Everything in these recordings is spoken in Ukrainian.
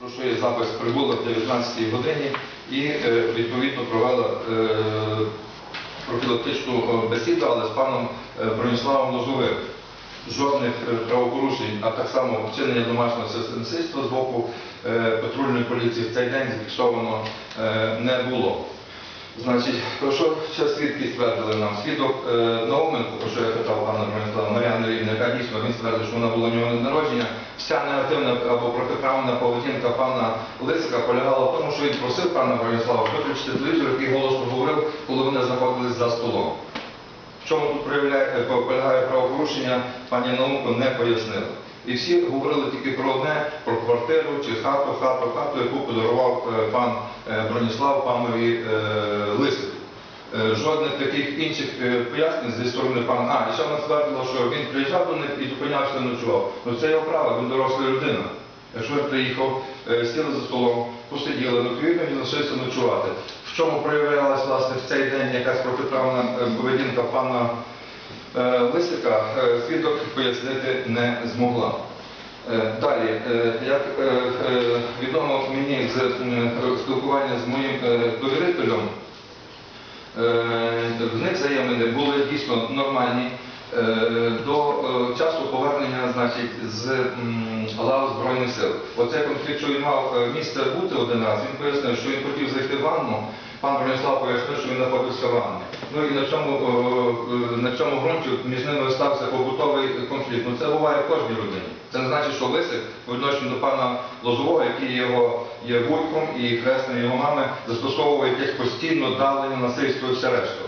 про що є запис, прибула в 19 годині і е, відповідно провела е, профілактичну е, бесіду, але з паном Броніславом Лозовим. Жодних правопорушень, а так само вчинення домашнього насильства з боку патрульної поліції в цей день зафіксовано не було. Значить, про що ще свідки ствердили нам? Свідок е, Науменко, про що я питав пана Броніслава Мар'яна Рівна, яка дійсно він ствердив, що вона була у нього на народження. Вся негативна або протиправна поведінка пана Лисика полягала в тому, що він просив пана Бронислава виключити телевізор, який голосно говорив, коли вони знаходились за столом. Чому тут е, полягає правопорушення, пані Науменко не пояснила. І всі говорили тільки про одне, про квартиру чи хату, хату, хату, яку подарував е, пан е, Броніслав панові Лисику. Жодних таких інших пояснень зі сторони пана. А, і ще вона ствердила, що він приїжджав до них і зупинявся ночував. Ну це його право, він доросла людина. Якщо він приїхав, сіли за столом, посиділи, ну відповідно він залишився ночувати. В чому проявлялась власне в цей день якась протиправна е, поведінка пана Е, Лисика е, свідок пояснити не змогла. Далі, як відомо мені з спілкування з моїм довірителем, в них взаємини були дійсно нормальні до часу повернення значить, з лав Збройних сил. Оцей конфлікт, що він мав місце бути один раз, він пояснив, що він хотів зайти в ванну. Пан Бронислав пояснив, що він знаходився в ванні. Ну і на цьому, на цьому ґрунті між ними стався побутовий конфлікт. Ну це буває в кожній родині. Це не значить, що Лисик по відношенню до пана Лозового, який його є вуйком і хресним його мами, застосовує якесь постійно давлення, насильство і все решту.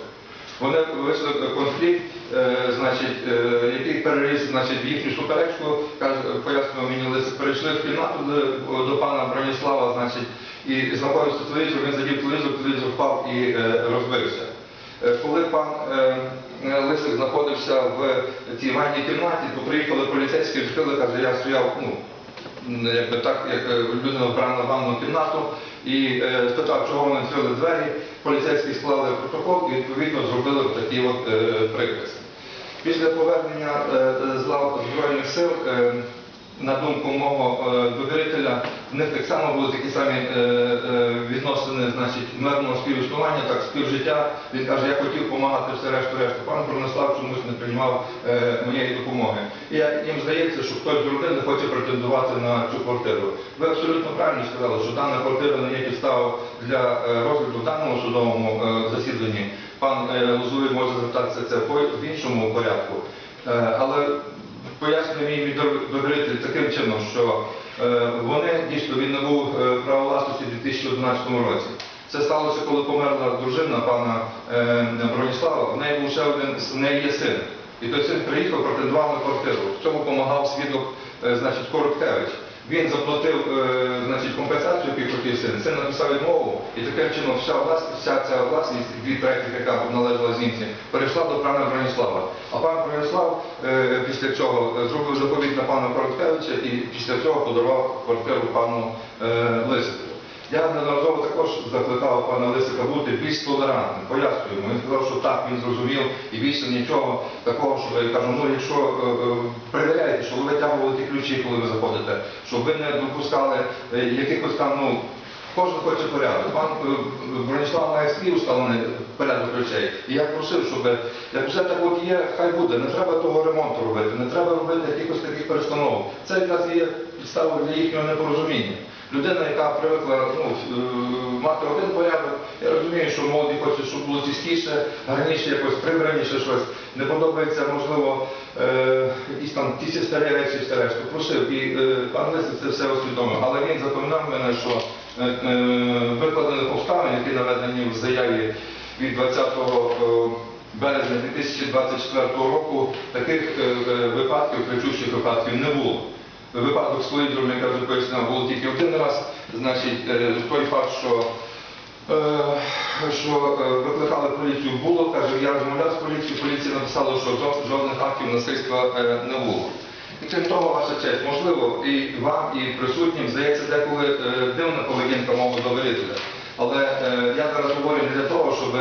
Вони вийшли в конфлікт, е, значить, е, який переріс значить, в їхню суперечку, пояснював мені Лисик, перейшли в кімнату до, пана Броніслава, значить, і знаходився телевізор, він задів телевізор, телевізор впав і е, розбився. Коли пан Лисик знаходився в цій ванній кімнаті, то приїхали поліцейські, відкрили, каже, я стояв, ну, якби так, як е, людина вбрана в ванну кімнату, і е, спитав, чого вони відкрили двері. Поліцейські склали протокол і відповідно зробили такий от е, припис. Після повернення з лав Збройних сил, на думку мого е, довірителя, в них так само були такі самі е, е, відносини значить, мирного співіснування, так співжиття. Він каже, я хотів допомагати все решту решту. Пан Бронислав чомусь не приймав моєї допомоги. І їм здається, що хтось з родини хоче претендувати на цю квартиру. Ви абсолютно правильно сказали, що дана квартира не є підставою для розгляду в даному судовому засіданні. Пан Лозовий може звертатися це в іншому порядку. Але пояснює мій довіритель таким чином, що е, вони дійсно він набув е, право власності у 2011 році. Це сталося, коли померла дружина пана е, Броніслава. В неї був ще один в неї є син. І той син приїхав, претендував на квартиру. В цьому допомагав свідок значить, Короткевич. Він заплатив е, значить, компенсацію, хотів син. Син написав відмову, і таким чином вся, власність, вся ця власність, дві третіх, яка належала жінці, перейшла до пана Броніслава. А пан Броніслав е, після цього е, зробив заповідь на пана Короткевича і після цього подарував квартиру пану е, Лисику. Я неодноразово також закликав пана Лисика бути більш толерантним, пояснюю йому. Він сказав, що так, він зрозумів і більше нічого такого, що я кажу, ну якщо е, е, перевіряєте, що ви витягували ті ключі, коли ви заходите, щоб ви не допускали е, якихось там, ну, кожен хоче порядок. Пан е, Броніслав має свій усталений порядок речей. І я просив, щоб як вже так от є, хай буде, не треба того ремонту робити, не треба робити якихось таких перестановок. Це якраз є підставою для їхнього непорозуміння. Людина, яка привикла ну, е, мати один порядок, я розумію, що молоді хочуть, щоб було чистіше, гарніше, якось прибраніше щось. Не подобається, можливо, е, якісь там ті старі речі, все решту. Просив. І е, пан Лисик це все усвідомив. Але він запевняв мене, що е, е, викладених обставин, які наведені в заяві від 20 е, березня 2024 року, таких е, випадків, кричущих випадків не було. Випадок з Флойдером, як я було тільки один раз. Значить, е, той факт, що, е, що е, викликали поліцію, було, каже, я розмовляв з поліцією, поліція написала, що жодних актів насильства не було. І крім того, ваша честь, можливо, і вам, і присутнім здається деколи дивна поведінка мого довірителя. Але я зараз говорю не для того, щоб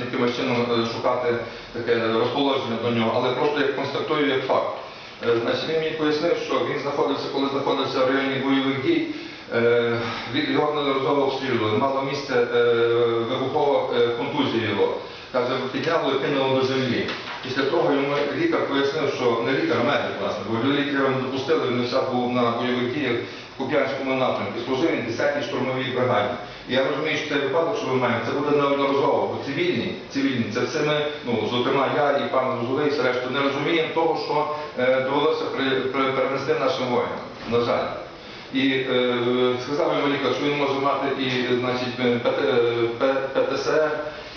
якимось чином шукати таке розположення до нього, але просто як констатую як факт. Е, Значить, він мені пояснив, що він знаходився, коли знаходився в районі бойових дій, Е, Його неодноразово обстрілювали, мало місце е, вибухова контузія його. Каже, підняло і кинуло до землі. Після того йому лікар пояснив, що не лікар, а медик, власне, бо лікаря не допустили, він не був на бойових діях Куп'янському напрямку. Служив він 10-й штурмовій бригаді. І я розумію, що цей випадок, що ви маєте, це буде неодноразово, бо цивільні, цивільні, це все ми, ну, зокрема я і пан все решта, не розуміємо того, що е, довелося перенести нашим воїнам, на жаль. І е, сказав йому лікар, що він може мати і значить, е, ПТ, е, ПТСР,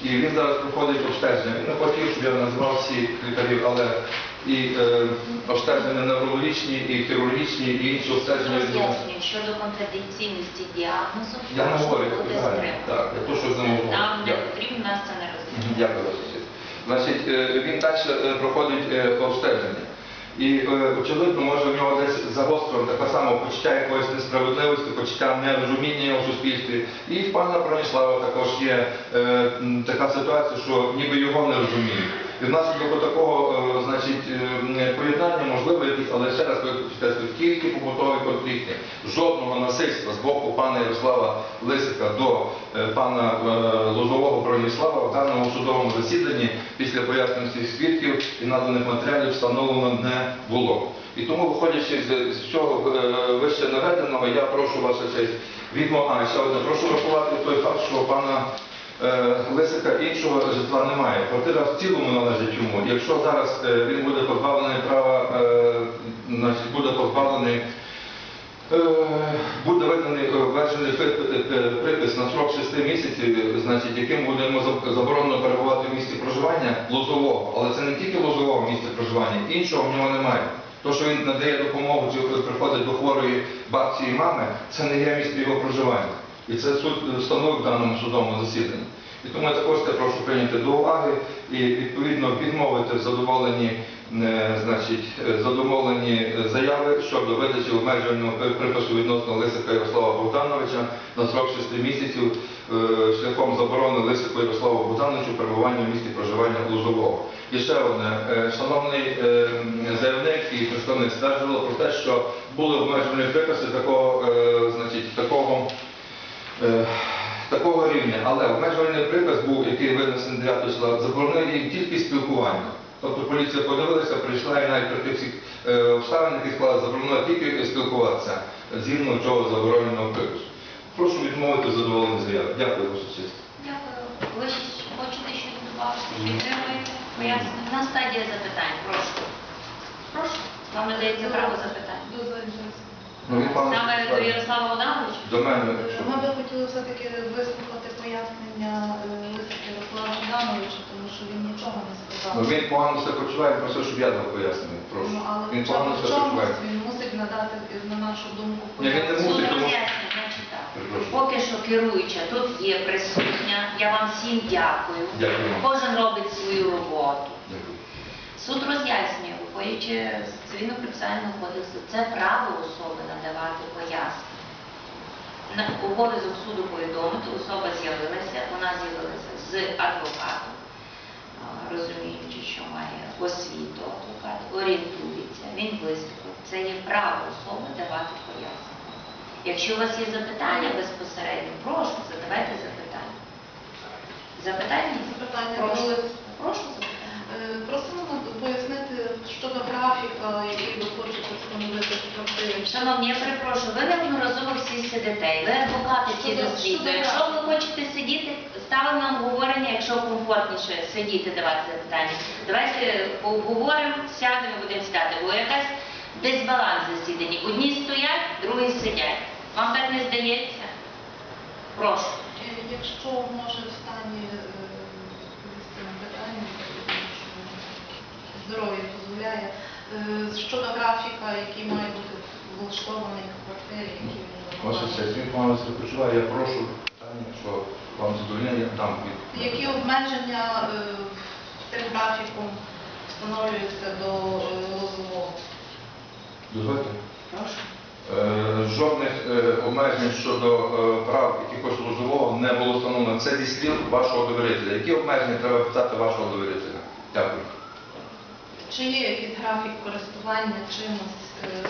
і він зараз проходить обстеження. Він не хотів, щоб я називав всіх лікарів, але і е, обстеження неврологічні, і хірургічні, і інші обстеження. Роз'яснюю щодо конфіденційності діагнозу. Я не говорю, прошу бути так, я то, що з ним говорю. Нам не Дякую. потрібно нас це не роз'яснює. Дякую, честь. Значить, е, він далі е, проходить е, обстеження. І е, очевидно, може в нього десь загострено таке саме почуття якоїсь несправедливості, почуття нерозуміння в суспільстві. І в пана Броніслава також є е, така ситуація, що ніби його не розуміють. І внаслідок такого е, значить, е, поєднання можливо якісь, але ще раз підкреслюю, тільки побутові конфлікти. Жодного насильства з боку пана Ярослава Лисика до е, пана Лозового Броніслава в даному судовому засіданні після пояснень всіх свідків і наданих матеріалів встановлено не було. І тому, виходячи з, цього вище наведеного, я прошу ваша честь відмовити. ще одне, прошу врахувати той факт, що пана Лисика іншого житла немає. Квартира в цілому належить йому. Якщо зараз е, він буде позбавлений права, е, значить буде позбавлений. Е, Буде е, е, припис на срок 6 місяців, е, значить, яким буде йому заборонено перебувати в місті проживання лозового. Але це не тільки лозового місця проживання, іншого в нього немає. То, що він надає допомогу чи приходить до хворої бабці і мами, це не є місце його проживання. І це суд встановив в даному судовому засіданні. І тому я також це прошу прийняти до уваги і відповідно відмовити в е, значить, е, задоволені заяви щодо видачі обмеженого припису відносно Лисика Ярослава Богдановича на срок 6 місяців е, шляхом заборони Лисику Ярославу Богдановичу перебування в місті проживання Лузового. І ще одне, Е, шановний е, заявник і представник стверджували про те, що були обмежені приписи такого, е, значить, такого е, але обмежувальний припис був, який винесений 9 числа, заборонив їм тільки спілкування. Тобто поліція подивилася, прийшла і навіть при тих всіх е, обставин, які склали, заборонила тільки спілкуватися згідно цього забороненого припису. Прошу відмовити в задоволеній. Дякую, честь. Дякую. Ви хочете щось додати? Підтримуєте? Пояснення. На стадія запитань. Прошу. Прошу. Вам надається право запитань. Ну, він пан Саме до Ярослава Богдановича? до мене, якщо Ми би хотіли все-таки вислухати пояснення е, Ярослава Богдановича, тому що він нічого не сказав. ну, він погано себе почуває, він просив, щоб я дав пояснення. Прошу. Ну, але Він в погано чому- в себе почуває. він мусить надати, на нашу думку, Ні, він не пояснення. мусить, Суд тому- значить так. Перепрошую. Поки що керуюча тут є присутня. Я вам всім дякую. Дякую. Кожен робить свою роботу. Дякую. Суд роз'яснює, виходячи з цивільно-процесуального кодексу, це право особи надавати пояснення. На обов'язок суду повідомити, особа з'явилася, вона з'явилася з адвокатом, розуміючи, що має освіту адвокат, орієнтується, він виступив. Це є право особи давати пояснення. Якщо у вас є запитання безпосередньо, прошу, задавайте запитання. Запитання? Запитання Прошу. Прошу запитання. Просимо пояснити щодо графіка, який ви хочете встановити в квартирі. Шановні, я перепрошую, ви неодноразово всі сидите, і ви адвокати всі Щодо- Якщо ви хочете сидіти, ставимо на обговорення, якщо комфортніше сидіти, давати запитання. Давайте поговоримо, сядемо, будемо сідати, бо якась дисбаланс засіданні. Одні стоять, другі сидять. Вам так не здається? Прошу. Е, Якщо може в стані е, відповісти на питання, якщо здоров'я дозволяє, е, щодо графіка, який має бути влаштований в квартирі, який він Ваша честь, він погано себе почуває, я прошу питання, якщо вам задовольняє, я дам відповідь. Які обмеження е, цим графіком встановлюються до е, лозового? Дозвольте. Прошу. Е, Жодних е, обмежень щодо е, прав якихось лозового не було встановлено. Це зі слів вашого довірителя. Які обмеження треба питати вашого довірителя? Дякую. Чи є якийсь графік користування чимось, е,